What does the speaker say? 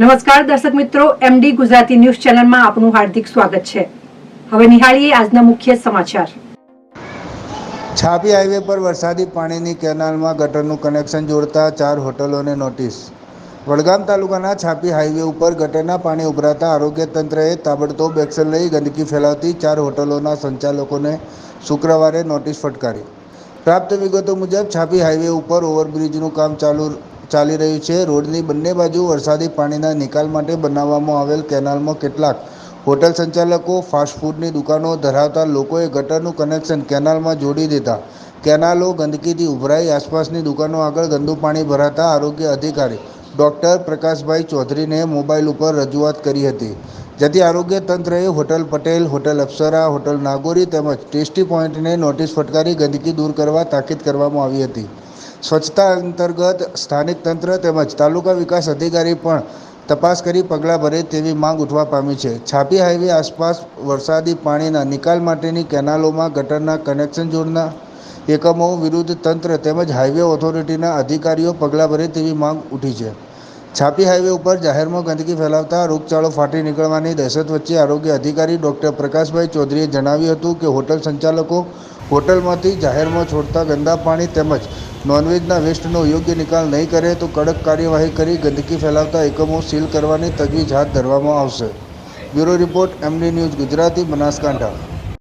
નમસ્કાર, દર્શક મિત્રો એમડી ગુજરાતી ન્યૂઝ ચેનલમાં આપનું હાર્દિક સ્વાગત છે. હવે નિહાળીએ આજના મુખ્ય સમાચાર. છાપી હાઈવે પર વરસાદી પાણીની કેનાલમાં ગટરનું કનેક્શન જોડતા ચાર હોટલોને નોટિસ. વડગામ તાલુકાના છાપી હાઈવે ઉપર ગટરના પાણી ઉભરાતા આરોગ્ય તંત્રએ તાબડતોબ એક્શન લઈ ગંદકી ફેલાવતી ચાર હોટલોના સંચાલકોને શુક્રવારે નોટિસ ફટકારી. પ્રાપ્ત વિગતો મુજબ, છાપી હાઈવે ઉપર ઓવરબ્રિજનું કામ ચાલુ ચાલી રહ્યું છે. રોડની બંને બાજુ વરસાદી પાણીના નિકાલ માટે બનાવવામાં આવેલ કેનાલમાં કેટલાક હોટલ સંચાલકો ફાસ્ટફૂડની દુકાનો ધરાવતા લોકોએ ગટરનું કનેક્શન કેનાલમાં જોડી દેતા કેનાલો ગંદકીથી ઉભરાઈ આસપાસની દુકાનો આગળ ગંદુ પાણી ભરાતા આરોગ્ય અધિકારી ડૉક્ટર પ્રકાશભાઈ ચૌધરીને મોબાઈલ ઉપર રજૂઆત કરી હતી. જેથી આરોગ્ય તંત્રએ hotel Patel, hotel Apsara, hotel Nagori તેમજ ટેસ્ટી પોઈન્ટને નોટિસ ફટકારી ગંદકી દૂર કરવા તાકીદ કરવામાં આવી હતી. સ્વચ્છતા અંતર્ગત સ્થાનિક તંત્ર તેમજ તાલુકા વિકાસ અધિકારી પણ તપાસ કરી પગલાં ભરે તેવી માંગ ઉઠવા પામી છે. છાપી હાઈવે આસપાસ વરસાદી પાણીના નિકાલ માટેની કેનાલોમાં ગટરના કનેક્શન જોડના એકમો વિરુદ્ધ તંત્ર તેમજ હાઈવે ઓથોરિટીના અધિકારીઓ પગલાં ભરે તેવી માંગ ઉઠી છે. છાપી હાઈવે ઉપર જાહેરમાં ગંદકી ફેલાવતા રોગચાળો ફાટી નીકળવાની દહેશત વચ્ચે આરોગ્ય અધિકારી ડૉક્ટર પ્રકાશભાઈ ચૌધરીએ જણાવ્યું હતું કે હોટલ સંચાલકો હોટલમાંથી જાહેરમાં છોડતા ગંદા પાણી તેમજ નોનવેજના વેસ્ટનો યોગ્ય નિકાલ નહીં કરે તો કડક કાર્યવાહી કરી ગંદકી ફેલાવતા એકમો સીલ કરવાની તજવીજ હાથ ધરવામાં આવશે. Bureau report MD news Gujarati, Banaskantha.